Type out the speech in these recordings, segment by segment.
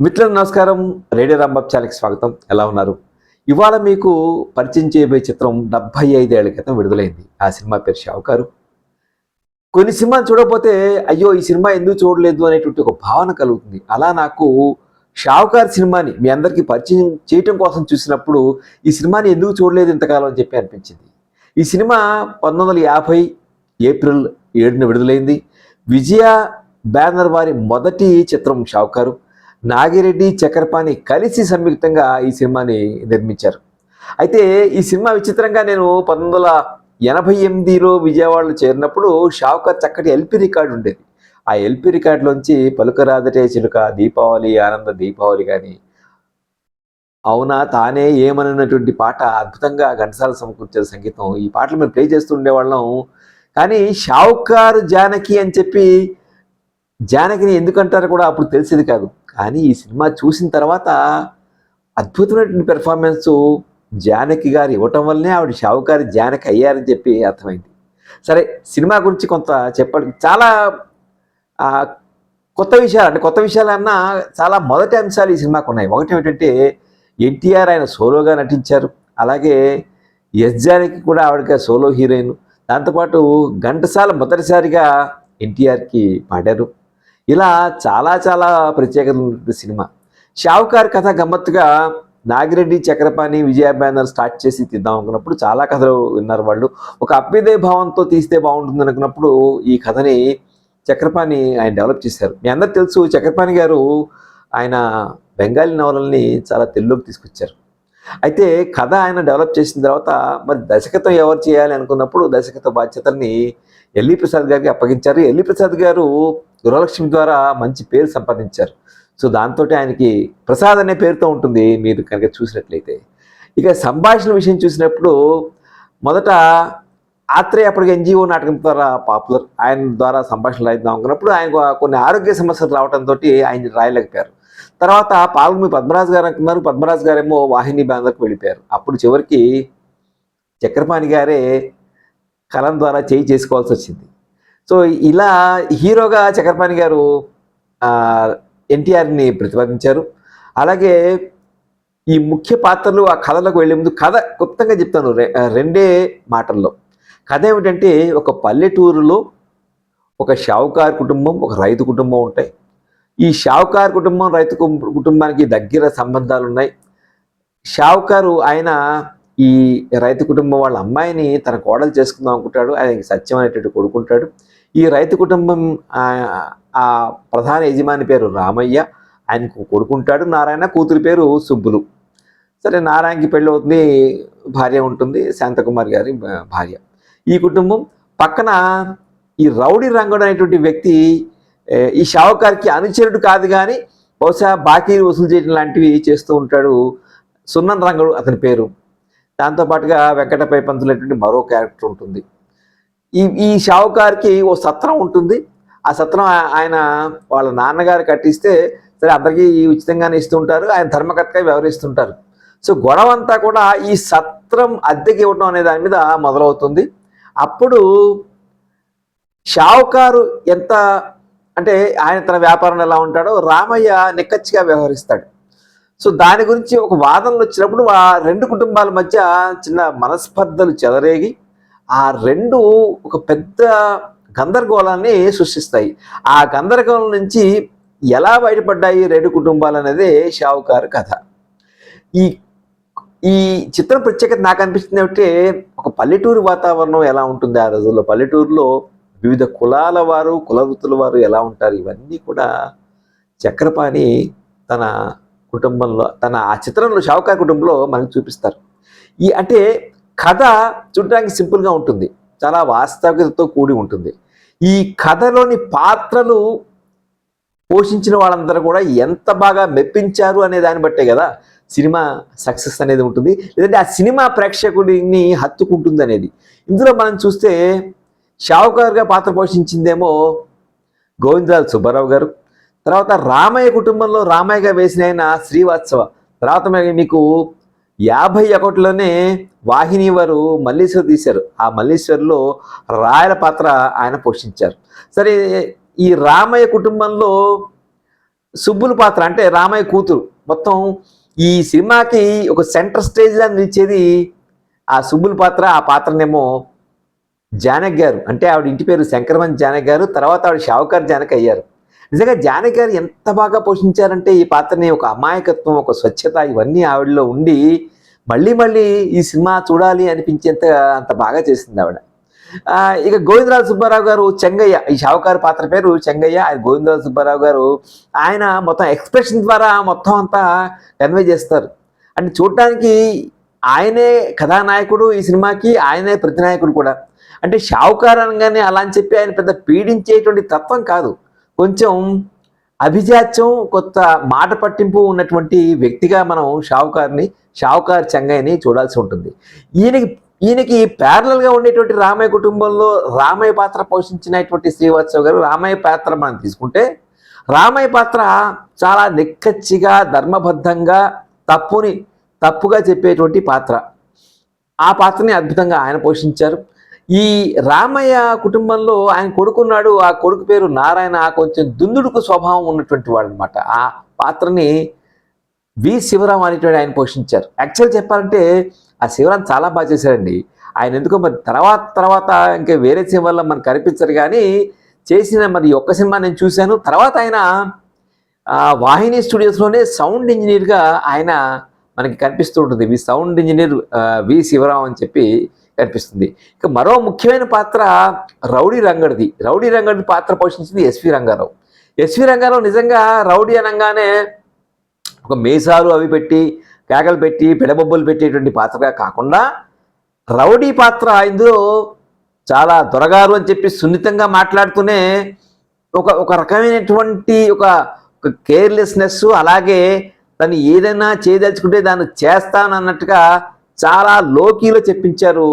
మిత్రులు నమస్కారం. రేడియో రాంబాబు ఛానల్కి స్వాగతం. ఎలా ఉన్నారు? ఇవాళ మీకు పరిచయం చేయబోయే చిత్రం డెబ్బై ఐదేళ్ళ క్రితం విడుదలైంది. ఆ సినిమా పేరు షావుకారు కొన్ని సినిమాలు చూడకపోతే అయ్యో ఈ సినిమా ఎందుకు చూడలేదు అనేటువంటి ఒక భావన కలుగుతుంది. అలా నాకు షావుకార్ సినిమాని మీ అందరికీ పరిచయం చేయటం కోసం చూసినప్పుడు ఈ సినిమాని ఎందుకు చూడలేదు ఇంతకాలం అని చెప్పి అనిపించింది. ఈ సినిమా పంతొమ్మిది వందల యాభై ఏప్రిల్ ఏడున విడుదలైంది. విజయ బ్యానర్ వారి మొదటి చిత్రం షావుకారు నాగిరెడ్డి చక్రపాణి కలిసి సంయుక్తంగా ఈ సినిమాని నిర్మించారు. అయితే ఈ సినిమా విచిత్రంగా నేను పంతొమ్మిది వందల ఎనభై ఎనిమిదిలో విజయవాడలో చేరినప్పుడు షావుకార్ చక్కటి ఎల్పి రికార్డు ఉండేది. ఆ ఎల్పి రికార్డులోంచి పలుకరాదటే చిలుక దీపావళి ఆనంద దీపావళి కానీ అవునా తానే ఏమనన్నటువంటి పాట అద్భుతంగా ఘంటసాల సమకూర్చే సంగీతం ఈ పాటలు మేము ప్లే చేస్తూ ఉండేవాళ్ళం. కానీ షావుకారు జానకి అని చెప్పి జానకిని ఎందుకంటారో కూడా అప్పుడు తెలిసేది కాదు. కానీ ఈ సినిమా చూసిన తర్వాత అద్భుతమైనటువంటి పెర్ఫార్మెన్స్ జానకి గారు ఇవ్వటం వల్లనే ఆవిడ షావుకారి జానకి అయ్యారని చెప్పి అర్థమైంది. సరే సినిమా గురించి కొంత చెప్పడం చాలా కొత్త విషయాలు అంటే కొత్త విషయాలన్నా చాలా మొదటి అంశాలు ఈ సినిమాకు ఉన్నాయి. ఒకటి ఏమిటంటే ఎన్టీఆర్ ఆయన సోలోగా నటించారు. అలాగే ఎస్ జానకి కూడా ఆవిడకి సోలో హీరోయిన్. దాంతోపాటు ఘంటసాల మొదటిసారిగా ఎన్టీఆర్కి పాడారు. ఇలా చాలా చాలా ప్రత్యేకత ఉన్న సినిమా. షావుకార్ కథ గమ్మత్తుగా నాగిరెడ్డి చక్రపాణి విజయ బ్యానర్ స్టార్ట్ చేసి తీద్దాం అనుకున్నప్పుడు చాలా కథలు విన్నారు వాళ్ళు. ఒక అభ్యుదయ భావంతో తీస్తే బాగుంటుంది అనుకున్నప్పుడు ఈ కథని చక్రపాణి ఆయన డెవలప్ చేశారు. మీ అందరు తెలుసు చక్రపాణి గారు ఆయన బెంగాలీ నవలల్ని చాలా తెలుగులోకి తీసుకొచ్చారు. అయితే కథ ఆయన డెవలప్ చేసిన తర్వాత మరి దశకథం ఎవరు చేయాలి అనుకున్నప్పుడు దశకథ బాధ్యతల్ని ఎల్లి ప్రసాద్ గారికి అప్పగించారు. ఎల్లి ప్రసాద్ గారు గృహలక్ష్మి ద్వారా మంచి పేరు సంపాదించారు. సో దాంతో ఆయనకి ప్రసాద్ అనే పేరుతో ఉంటుంది మీరు కనుక చూసినట్లయితే. ఇక సంభాషణ విషయం చూసినప్పుడు మొదట ఆత్రేయ అప్పటికి ఎన్జిఓ నాటకం ద్వారా పాపులర్ ఆయన ద్వారా సంభాషణ రాయిద్దాం అనుకున్నప్పుడు ఆయన కొన్ని ఆరోగ్య సమస్యలు రావడంతో ఆయన రాయలేకపోయారు. తర్వాత పాల్గొని పద్మరాజు గారు అనుకున్నారు పద్మరాజు గారేమో వాహిని బ్యానర్కి వెళ్ళిపోయారు. అప్పుడు చివరికి చక్రపాణి గారే కలం ద్వారా చేయి చేసుకోవాల్సి వచ్చింది. సో ఇలా హీరోగా చక్రపాణి గారు ఎన్టీఆర్ని ప్రతిపాదించారు. అలాగే ఈ ముఖ్య పాత్రలు ఆ కథలకు వెళ్ళే ముందు కథ క్లుప్తంగా చెప్తాను. రె- రెండే మాటల్లో. కథ ఏమిటంటే ఒక పల్లెటూరులో ఒక షావుకార్ కుటుంబం ఒక రైతు కుటుంబం ఉంటాయి. ఈ షావుకార్ కుటుంబం రైతు కు- కుటుంబానికి దగ్గర సంబంధాలు ఉన్నాయి షావుకారు ఆయన ఈ రైతు కుటుంబం వాళ్ళ అమ్మాయిని తన కోడలు చేసుకుందాం అనుకుంటాడు ఆయనకి సత్యం అనేటట్టు కొడుకుంటాడు. ఈ రైతు కుటుంబం ఆ- ప్రధాన యజమాని పేరు రామయ్య ఆయనకు కొడుకుంటాడు. నారాయణ కూతురి పేరు సుబ్బులు. సరే నారాయణకి పెళ్ళి అవుతుంది భార్య ఉంటుంది శాంతకుమార్ గారి భార్య. ఈ కుటుంబం పక్కన ఈ రౌడీ రంగడు అనేటువంటి వ్యక్తి ఈ షావుకారికి అనుచరుడు కాదు కానీ బహుశా బాకీలు వసూలు చేయడం లాంటివి చేస్తూ ఉంటాడు. సున్నన్ రంగడు అతని పేరు. దాంతోపాటుగా వెంకటపై పంతులైనటువంటి మరో క్యారెక్టర్ ఉంటుంది. ఈ ఈ షావుకారికి ఓ సత్రం ఉంటుంది. ఆ సత్రం ఆయన వాళ్ళ నాన్నగారు కట్టిస్తే సరే అందరికీ ఉచితంగానే ఇస్తుంటారు ఆయన ధర్మకర్తగా వ్యవహరిస్తుంటారు. సో గొడవ అంతా కూడా ఈ సత్రం అద్దెకి ఇవ్వటం అనే దాని మీద మొదలవుతుంది. అప్పుడు షావుకారు ఎంత అంటే ఆయన తన వ్యాపారం ఎలా ఉంటాడో రామయ్య నిక్కచ్చిగా వ్యవహరిస్తాడు. సో దాని గురించి ఒక వాదనలు వచ్చినప్పుడు ఆ రెండు కుటుంబాల మధ్య చిన్న మనస్పర్ధలు చెలరేగి ఆ రెండు ఒక పెద్ద గందరగోళాన్ని సృష్టిస్తాయి. ఆ గందరగోళం నుంచి ఎలా బయటపడ్డాయి రెండు కుటుంబాలు అనేది షావుకారు కథ. ఈ ఈ చిత్రం ప్రత్యేకత నాకు అనిపిస్తుంది ఏమిటంటే ఒక పల్లెటూరు వాతావరణం ఎలా ఉంటుంది ఆ రోజుల్లో? పల్లెటూరులో వివిధ కులాల వారు కుల వృత్తుల వారు ఎలా ఉంటారు? ఇవన్నీ కూడా చక్రపాణి తన కుటుంబంలో తన ఆ చిత్రంలో షావుకార్ కుటుంబంలో మనకు చూపిస్తారు. ఈ అంటే కథ చూడడానికి సింపుల్గా ఉంటుంది. చాలా వాస్తవికతతో కూడి ఉంటుంది. ఈ కథలోని పాత్రలు పోషించిన వాళ్ళందరూ కూడా ఎంత బాగా మెప్పించారు అనే దాన్ని బట్టే కదా సినిమా సక్సెస్ అనేది ఉంటుంది. లేదంటే ఆ సినిమా ప్రేక్షకుడిని హత్తుకుంటుంది అనేది ఇందులో మనం చూస్తే షావుకారుగా పాత్ర పోషించిందేమో గోవిందరాజు సుబ్బారావు గారు. తర్వాత రామయ్య కుటుంబంలో రామయ్యగా వేసిన ఆయన శ్రీవాత్సవ. తర్వాత మీకు యాభై ఒకటిలోనే వాహిని వారు మల్లీశ్వర్ తీశారు. ఆ మల్లీశ్వర్లో రాయల పాత్ర ఆయన పోషించారు. సరే ఈ రామయ్య కుటుంబంలో సుబ్బుల పాత్ర అంటే రామయ్య కూతురు. మొత్తం ఈ సినిమాకి ఒక సెంటర్ స్టేజ్లో నిలిచేది ఆ సుబ్బుల పాత్ర ఆ పాత్రనేమో జానక్ గారు. అంటే ఆవిడ ఇంటి పేరు శంకరమన్ జానక్ గారు తర్వాత ఆవిడ షావుకార్ జానక్ అయ్యారు. నిజంగా జానకి గారు ఎంత బాగా పోషించారంటే ఈ పాత్రని ఒక అమాయకత్వం ఒక స్వచ్ఛత ఇవన్నీ ఆవిడలో ఉండి మళ్ళీ మళ్ళీ ఈ సినిమా చూడాలి అనిపించేంత అంత బాగా చేసింది ఆవిడ. ఇక గోవిందరాజు సుబ్బారావు గారు చెంగయ్య ఈ షావుకారు పాత్ర పేరు చెంగయ్య ఆయన గోవిందరాజు సుబ్బారావు గారు ఆయన మొత్తం ఎక్స్ప్రెషన్ ద్వారా మొత్తం అంతా కన్వే చేస్తారు. అంటే చూడటానికి ఆయనే కథానాయకుడు ఈ సినిమాకి ఆయనే ప్రతినాయకుడు కూడా. అంటే షావుకారు అనగానే అలా అని చెప్పి ఆయన పెద్ద పీడించేటువంటి తత్వం కాదు. కొంచెం అభిజాత్యం కొత్త మాట పట్టింపు ఉన్నటువంటి వ్యక్తిగా మనం షావుకార్ని షావుకార్ చెంగయ్యని చూడాల్సి ఉంటుంది. ఈయనకి ఈయనకి ప్యారలల్గా ఉండేటువంటి రామయ్య కుటుంబంలో రామయ్య పాత్ర పోషించినటువంటి శ్రీవాత్సవ్ గారు రామయ్య పాత్ర మనం తీసుకుంటే రామయ్య పాత్ర చాలా నిక్కచ్చిగా ధర్మబద్ధంగా తప్పుని తప్పుగా చెప్పేటువంటి పాత్ర. ఆ పాత్రని అద్భుతంగా ఆయన పోషించారు. ఈ రామయ్య కుటుంబంలో ఆయన కొడుకున్నాడు. ఆ కొడుకు పేరు నారాయణ. కొంచెం దుందుడుకు స్వభావం ఉన్నటువంటి వాడు అనమాట ఆ పాత్రని వి. శివరాం అనేటువంటి ఆయన పోషించారు. యాక్చువల్ చెప్పాలంటే ఆ శివరాం చాలా బాగా చేశారండి ఆయన ఎందుకో మరి తర్వాత తర్వాత ఇంకా వేరే సినిమాల్లో మనకు కనిపించరు కానీ చేసిన మరి ఒక్క సినిమా నేను చూశాను. తర్వాత ఆయన వాహిని స్టూడియోస్లోనే సౌండ్ ఇంజనీర్గా ఆయన మనకి కనిపిస్తూ ఉంటుంది. V sound engineer V Sivaram అని చెప్పి కనిపిస్తుంది ఇక మరో ముఖ్యమైన పాత్ర రౌడీ రంగడిది. రౌడీ రంగడి పాత్ర పోషించింది ఎస్వి రంగారావు. ఎస్వి రంగారావు నిజంగా రౌడీ అనగానే ఒక మేసాలు అవి పెట్టి కేకలు పెట్టి పెడబొబ్బలు పెట్టేటువంటి పాత్రగా కాకుండా రౌడీ పాత్ర ఇందులో చాలా దొరగారు అని చెప్పి సున్నితంగా మాట్లాడుతూనే ఒక ఒక రకమైనటువంటి ఒక కేర్లెస్నెస్ అలాగే తను ఏదైనా చేయదలుచుకుంటే దాన్ని చేస్తానన్నట్టుగా చాలా లోకీలో చెప్పించారు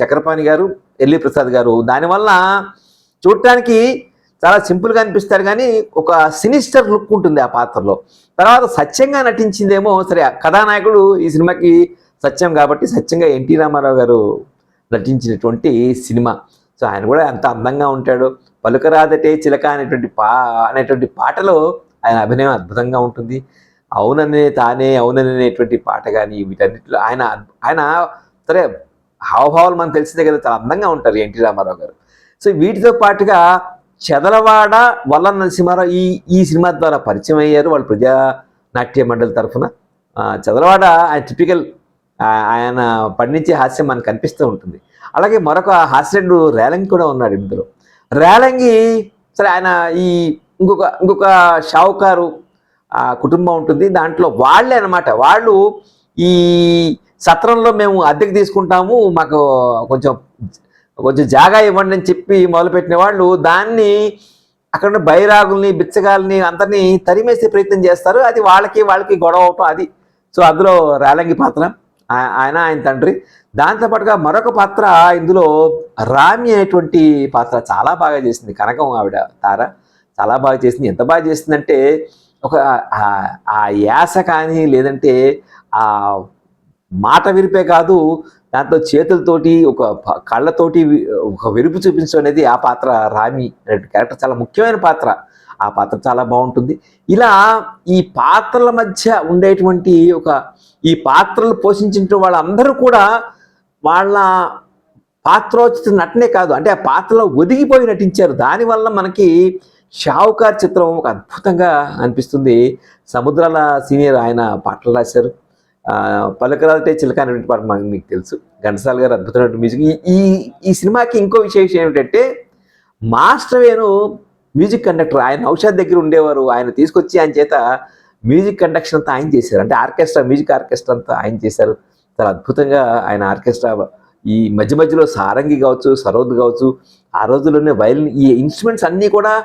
చక్రపాణి గారు ఎల్లి ప్రసాద్ గారు. దానివల్ల చూడటానికి చాలా సింపుల్గా అనిపిస్తారు కానీ ఒక సినిస్టర్ లుక్ ఉంటుంది ఆ పాత్రలో. తర్వాత సత్యంగా నటించిందేమో సరే కథానాయకుడు ఈ సినిమాకి సత్యం కాబట్టి సత్యంగా ఎన్టీ రామారావు గారు నటించినటువంటి సినిమా. సో ఆయన కూడా ఎంత అందంగా ఉంటాడు. పలుకరాదటే చిలక అనేటువంటి పా అనేటువంటి పాటలో ఆయన అభినయం అద్భుతంగా ఉంటుంది. అవుననే తానే అవుననేటువంటి పాట కానీ వీటన్నిటిలో ఆయన ఆయన సరే హావభావాలు మనకు తెలిసిందే కదా చాలా అందంగా ఉంటారు ఎన్టీ రామారావు గారు. సో వీటితో పాటుగా చెదలవాడ వల్ల నరసింహారావు ఈ ఈ సినిమా ద్వారా పరిచయం అయ్యారు వాళ్ళు ప్రజా నాట్య మండలి తరఫున. ఆ, చదలవాడ ఆయన టిపికల్ ఆయన పండించే హాస్యం మనకు కనిపిస్తూ ఉంటుంది. అలాగే మరొక హాస్యుడు రేలంగి కూడా ఉన్నాడు ఇందులో. రేలంగి సరే ఆయన ఈ ఇంకొక ఇంకొక షావుకారు కుటుంబం ఉంటుంది. దాంట్లో వాళ్ళే అన్నమాట. వాళ్ళు ఈ సత్రంలో మేము అద్దెకి తీసుకుంటాము. మాకు కొంచెం కొంచెం జాగా ఇవ్వండి అని చెప్పి మొదలుపెట్టిన వాళ్ళు దాన్ని అక్కడ బైరాగుల్ని బిచ్చగాల్ని అందరినీ తరిమేసే ప్రయత్నం చేస్తారు. అది వాళ్ళకి వాళ్ళకి గొడవ అవటం అది. సో అందులో రాలంగి పాత్ర ఆయన ఆయన తండ్రి. దాంతోపాటుగా మరొక పాత్ర ఇందులో రామి అనేటువంటి పాత్ర చాలా బాగా చేసింది. కనకం ఆవిడ తార చాలా బాగా చేసింది. ఎంత బాగా చేసిందంటే ఒక ఆ- యాస కానీ లేదంటే ఆ మాట విరిపే కాదు దాంట్లో చేతులతోటి ఒక కళ్ళతోటి ఒక విరుపు చూపించడం అనేది ఆ పాత్ర రామి అనే క్యారెక్టర్ చాలా ముఖ్యమైన పాత్ర. ఆ పాత్ర చాలా బాగుంటుంది. ఇలా ఈ పాత్రల మధ్య ఉండేటువంటి ఒక ఈ పాత్రలు పోషించిన వాళ్ళందరూ కూడా వాళ్ళ పాత్రోచిత నటనే కాదు. అంటే ఆ పాత్రలో ఒదిగిపోయి నటించారు. దానివల్ల మనకి షావుకార్ చిత్రం ఒక అద్భుతంగా అనిపిస్తుంది. సముద్రాల సీనియర్ ఆయన పాటలు రాశారు. ఆ, పలకరాలటే చిలక అనేటువంటి పాట మాకు మీకు తెలుసు. ఘంటసాల గారు అద్భుతమైన మ్యూజిక్. ఈ- ఈ ఈ సినిమాకి ఇంకో విశేషం ఏమిటంటే మాస్టర్ వేణు మ్యూజిక్ కండక్టర్ ఆయన ఔషధ్ దగ్గర ఉండేవారు. ఆయన తీసుకొచ్చి ఆయన చేత మ్యూజిక్ కండక్షన్ అంతా ఆయన చేశారు. అంటే ఆర్కెస్ట్రా మ్యూజిక్ ఆర్కెస్ట్రా అంతా ఆయన చేశారు. చాలా అద్భుతంగా ఆయన ఆర్కెస్ట్రా ఈ మధ్య మధ్యలో సారంగి కావచ్చు సరోద్ కావచ్చు ఆ రోజుల్లోనే వైలిన్ ఈ ఇన్స్ట్రుమెంట్స్ అన్నీ కూడా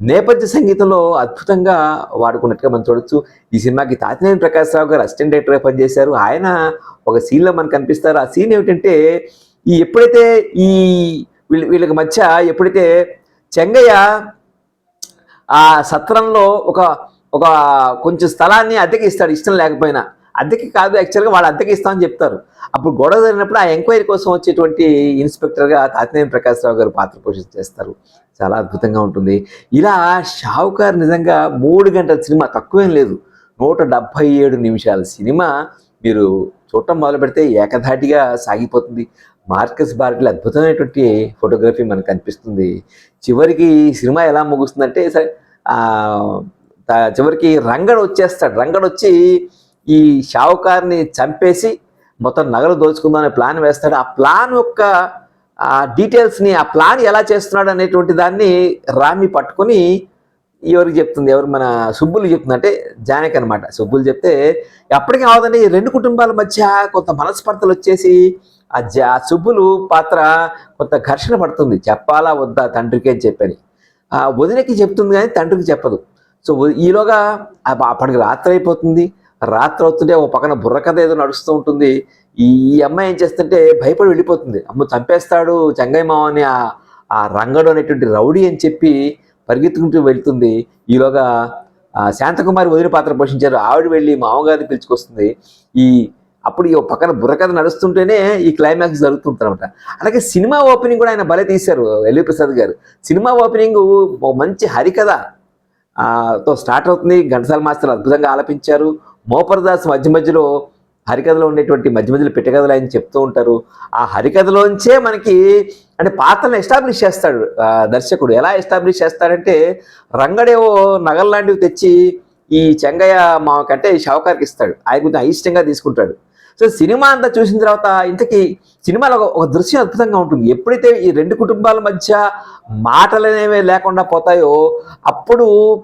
నేపథ్య సంగీతంలో అద్భుతంగా వాడుకున్నట్టుగా మనం చూడొచ్చు. ఈ సినిమాకి తాతినేని ప్రకాశ్ రావు గారు అసిస్టెంట్ డైరెక్టర్గా పనిచేశారు. ఆయన ఒక సీన్లో మనకు కనిపిస్తారు. ఆ సీన్ ఏమిటంటే ఈ ఎప్పుడైతే ఈ వీళ్ళ వీళ్ళకి మధ్య ఎప్పుడైతే చెంగయ్య ఆ సత్రంలో ఒక ఒక కొంచెం స్థలాన్ని అద్దెకి ఇస్తాడు ఇష్టం లేకపోయినా. అద్దెకి కాదు యాక్చువల్గా వాళ్ళు అద్దెకి ఇస్తామని చెప్తారు. అప్పుడు గొడవ జరిగినప్పుడు ఆ ఎంక్వైరీ కోసం వచ్చేటువంటి ఇన్స్పెక్టర్గా తాతినేని ప్రకాశ్రావు గారు పాత్ర పోషించేస్తారు చాలా అద్భుతంగా ఉంటుంది. ఇలా షావుకార్ నిజంగా మూడు గంటల సినిమా తక్కువేం లేదు. నూట డెబ్భై ఏడు నిమిషాల సినిమా మీరు చూడటం మొదలు పెడితే ఏకధాటిగా సాగిపోతుంది. మార్కస్ బార్టిల్ అద్భుతమైనటువంటి ఫోటోగ్రఫీ మనకు కనిపిస్తుంది. చివరికి సినిమా ఎలా ముగుస్తుందంటే సరే చివరికి రంగడు వచ్చేస్తాడు. రంగడు వచ్చి ఈ షావుకారిని చంపేసి మొత్తం నగలు దోచుకుందామనే ప్లాన్ వేస్తాడు. ఆ ప్లాన్ యొక్క ఆ డీటెయిల్స్ని ఆ ప్లాన్ ఎలా చేస్తున్నాడు అనేటువంటి దాన్ని రామి పట్టుకొని ఎవరికి చెప్తుంది? ఎవరు మన సుబ్బులు చెప్తుంది అంటే జానకి అనమాట సుబ్బులు చెప్తే ఎప్పటికీ అవదండి ఈ రెండు కుటుంబాల మధ్య కొంత మనస్పర్ధలు వచ్చేసి ఆ జా ఆ సుబ్బులు పాత్ర కొంత ఘర్షణ పడుతుంది. చెప్పాలా వద్దా తండ్రికి అని చెప్పని. ఆ వదినకి చెప్తుంది కానీ తండ్రికి చెప్పదు. సో ఈలోగా ఆ- అప్పటికి రాత్రి అయిపోతుంది. రాత్రి అవుతుంటే ఓ పక్కన బుర్రకథ ఏదో నడుస్తూ ఉంటుంది. ఈ అమ్మాయి ఏం చేస్తుంటే భయపడి వెళ్ళిపోతుంది. అమ్మ చంపేస్తాడు చెంగయ్య మామ అని ఆ రంగడు అనేటువంటి రౌడీ అని చెప్పి పరిగెత్తుకుంటూ వెళ్తుంది. ఈలోగా శాంతకుమారి వదిలి పాత్ర పోషించారు. ఆవిడ వెళ్ళి మామగారిని పిలుచుకొస్తుంది. ఈ అప్పుడు ఈ పక్కన బుర్రకథ నడుస్తుంటేనే ఈ క్లైమాక్స్ జరుగుతుంటారనమాట అలాగే సినిమా ఓపెనింగ్ కూడా ఆయన భలే తీశారు ఎల్వి ప్రసాద్ గారు. సినిమా ఓపెనింగ్ ఓ మంచి హరికథ తో స్టార్ట్ అవుతుంది. ఘంటసాల మాస్టర్ అద్భుతంగా ఆలపించారు. మోపరదాస్ మధ్య మధ్యలో హరికథలో ఉండేటువంటి మధ్య మధ్యలో పిట్టకథలు ఆయన చెప్తూ ఉంటారు. ఆ హరికథలోంచే మనకి అంటే పాత్రను ఎస్టాబ్లిష్ చేస్తాడు దర్శకుడు. ఎలా ఎస్టాబ్లిష్ చేస్తాడంటే రంగడేవో నగల లాంటివి తెచ్చి ఈ చెంగయ్య మాకంటే షావుకార్కి ఇస్తాడు. ఆయన కొంచెం అయిష్టంగా తీసుకుంటాడు. సో సినిమా అంతా చూసిన తర్వాత ఇంతకీ సినిమాలో ఒక- దృశ్యం అద్భుతంగా ఉంటుంది. ఎప్పుడైతే ఈ రెండు కుటుంబాల మధ్య మాటలు అనేవి లేకుండా పోతాయో అప్పుడు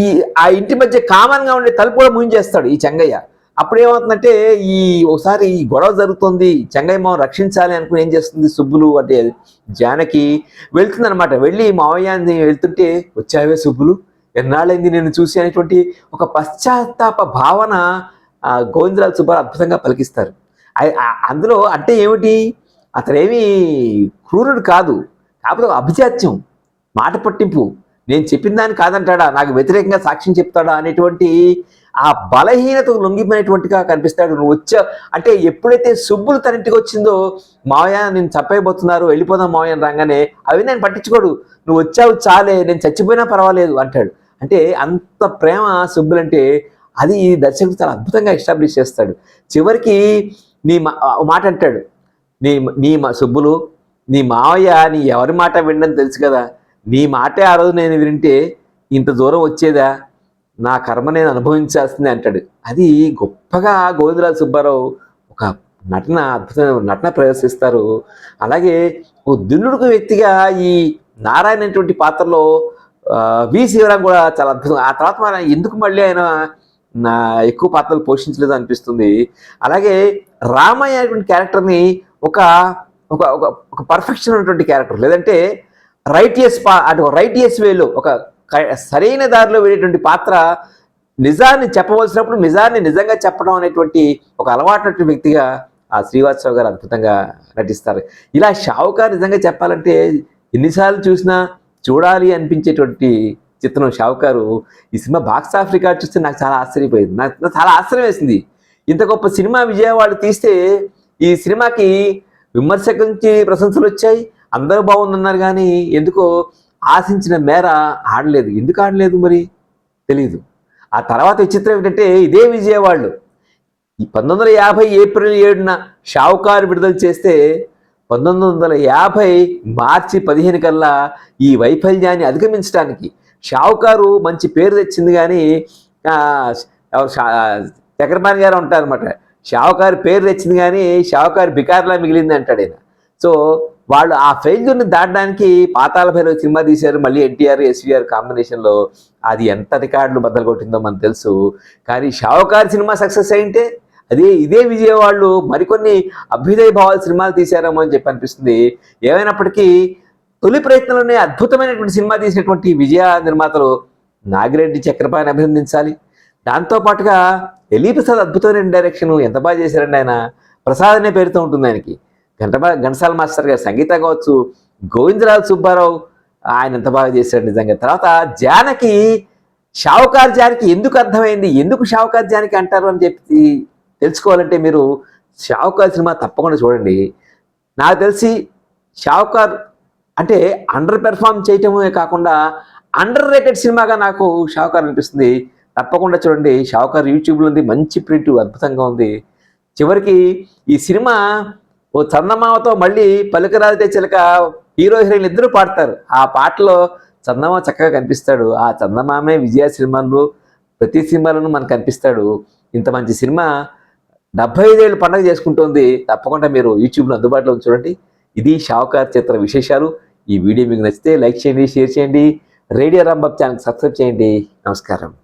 ఈ ఆ ఇంటి మధ్య కామన్గా ఉండే తలుపు కూడా ముయించేస్తాడు ఈ చెంగయ్య. అప్పుడు ఏమవుతుందంటే ఈ ఒకసారి ఈ గొడవ జరుగుతుంది చెంగయ్య మామ రక్షించాలి అనుకుని ఏం చేస్తుంది సుబ్బులు అంటే జానకి వెళ్తుందనమాట వెళ్ళి మావయ్యాన్ని వెళ్తుంటే వచ్చావే సుబ్బులు ఎన్నాళ్ళైంది నేను చూసి అనేటువంటి ఒక పశ్చాత్తాప భావన గోవిందరాజు సుబ్బారావు అద్భుతంగా పలికిస్తారు. అందులో అంటే ఏమిటి? అతనేమి క్రూరుడు కాదు కాకపోతే అభిజాత్యం మాట పట్టింపు నేను చెప్పిన దాన్ని కాదంటాడా? నాకు వ్యతిరేకంగా సాక్ష్యం చెప్తాడా? అనేటువంటి ఆ బలహీనతకు లొంగిపోయినటువంటిగా కనిపిస్తాడు. నువ్వు వచ్చా అంటే ఎప్పుడైతే సుబ్బులు తన ఇంటికి వచ్చిందో మావయ్య నేను చప్పైపోతున్నారు వెళ్ళిపోదాం మావయ్య అని రాగానే అవి నేను పట్టించుకోడు. నువ్వు వచ్చావు చాలే నేను చచ్చిపోయినా పర్వాలేదు అంటాడు. అంటే అంత ప్రేమ సుబ్బులంటే అది ఈ దర్శకుడు చాలా అద్భుతంగా ఎస్టాబ్లిష్ చేస్తాడు. చివరికి నీ మా మాట అంటాడు. నీ నీ మా సుబ్బులు నీ మావయ్య నీ ఎవరి మాట వినడం తెలుసు కదా? నీ మాటే ఆ రోజు నేను వింటే ఇంత దూరం వచ్చేదా? నా కర్మ నేను అనుభవించాల్సిందే అంటాడు. అది గొప్పగా గోవిందరాజు సుబ్బారావు ఒక నటన అద్భుతమైన నటన ప్రదర్శిస్తారు. అలాగే ఓ దున్నుడుకు వ్యక్తిగా ఈ నారాయణ అనేటువంటి పాత్రలో వి. శివరాం కూడా చాలా అద్భుతం. ఆ తర్వాత మన ఎందుకు మళ్ళీ ఆయన నా ఎక్కువ పాత్రలు పోషించలేదు అనిపిస్తుంది. అలాగే రామయ్య అనేటువంటి క్యారెక్టర్ని ఒక ఒక ఒక ఒక పర్ఫెక్షన్ ఉన్నటువంటి క్యారెక్టర్ లేదంటే రైటియస్ పా అటు రైటియస్ వేలో ఒక క- సరైన దారిలో వెళ్ళేటువంటి పాత్ర నిజాన్ని చెప్పవలసినప్పుడు నిజాన్ని నిజంగా చెప్పడం అనేటువంటి ఒక అలవాటు వ్యక్తిగా ఆ శ్రీవాత్సవ్ గారు అద్భుతంగా నటిస్తారు. ఇలా షావుకార్ నిజంగా చెప్పాలంటే ఎన్నిసార్లు చూసినా చూడాలి అనిపించేటువంటి చిత్రం షావుకారు. ఈ సినిమా బాక్స్ ఆఫ్ రికార్డ్ చూస్తే నాకు చాలా ఆశ్చర్యపోయింది. నాకు చాలా ఆశ్చర్యం వేసింది. ఇంత గొప్ప సినిమా విజయవాడ తీస్తే ఈ సినిమాకి విమర్శకు నుంచి ప్రశంసలు వచ్చాయి. అందరూ బాగుందన్నారు కానీ ఎందుకో ఆశించిన మేర ఆడలేదు. ఎందుకు ఆడలేదు మరి? తెలియదు ఆ తర్వాత విచిత్రం ఏంటంటే ఇదే విజయవాళ్ళు ఈ పంతొమ్మిది వందల యాభై ఏప్రిల్ ఏడున షావుకారు విడుదల చేస్తే పంతొమ్మిది వందల యాభై మార్చి పదిహేను కల్లా ఈ వైఫల్యాన్ని అధిగమించడానికి షావుకారు మంచి పేరు తెచ్చింది కానీ షా- చక్రపాణి గారు ఉంటారనమాట షావుకారు పేరు తెచ్చింది కానీ షావుకారు బికార్లా మిగిలింది అంటాడు ఆయన సో వాళ్ళు ఆ ఫెయిల్యూర్ని దాటడానికి పాతాల భైరవ సినిమా తీశారు. మళ్ళీ ఎన్టీఆర్ ఎస్వీఆర్ కాంబినేషన్లో అది ఎంత రికార్డులు బద్దలు కొట్టిందో మనకు తెలుసు. కానీ షావుకార్ సినిమా సక్సెస్ అయింటే అదే ఇదే విజయవాళ్ళు మరికొన్ని అభ్యుదయ భావాల సినిమాలు తీశారేమో అని చెప్పి అనిపిస్తుంది. ఏమైనప్పటికీ తొలి ప్రయత్నంలోనే అద్భుతమైనటువంటి సినిమా తీసినటువంటి విజయ నిర్మాతలు నాగిరెడ్డి చక్రపాణి అభినందించాలి. దాంతో పాటుగా ఎలీ ప్రసాద్ అద్భుతమైన డైరెక్షన్ ఎంత బాగా చేశారండి ఆయన. ప్రసాద్ అనే పేరుతో ఉంటుంది ఆయనకి. గంటబా ఘంటసాల మాస్టర్ గారు సంగీత కావచ్చు గోవిందరాజు సుబ్బారావు ఆయన ఎంత బాగా చేశారు నిజంగా. తర్వాత జానకి షావుకార్ జానకి ఎందుకు అర్థమైంది ఎందుకు షావుకార్ జానకి అంటారు అని చెప్పి తెలుసుకోవాలంటే మీరు షావుకార్ సినిమా తప్పకుండా చూడండి. నాకు తెలిసి షావుకార్ అంటే అండర్ పెర్ఫామ్ చేయటమే కాకుండా అండర్ రేటెడ్ సినిమాగా నాకు షావుకార్ అనిపిస్తుంది. తప్పకుండా చూడండి. షావుకార్ యూట్యూబ్లో ఉంది మంచి ప్రింట్ అద్భుతంగా ఉంది. చివరికి ఈ సినిమా ఓ చందమామతో మళ్ళీ పలుకరాలితే చిలక హీరో హీరోయిన్ ఇద్దరు పాడతారు. ఆ పాటలో చందమామ చక్కగా కనిపిస్తాడు. ఆ చందమామే విజయ సినిమాలు ప్రతి సినిమాలోనూ మనకు కనిపిస్తాడు. ఇంత మంచి సినిమా డెబ్బై ఐదేళ్ళు పండుగ చేసుకుంటుంది. తప్పకుండా మీరు యూట్యూబ్లో అందుబాటులో చూడండి. ఇది షావుకార్ చిత్ర విశేషాలు. ఈ వీడియో మీకు నచ్చితే లైక్ చేయండి షేర్ చేయండి. రేడియో రాంబాబ్ ఛానల్ సబ్స్క్రైబ్ చేయండి. నమస్కారం.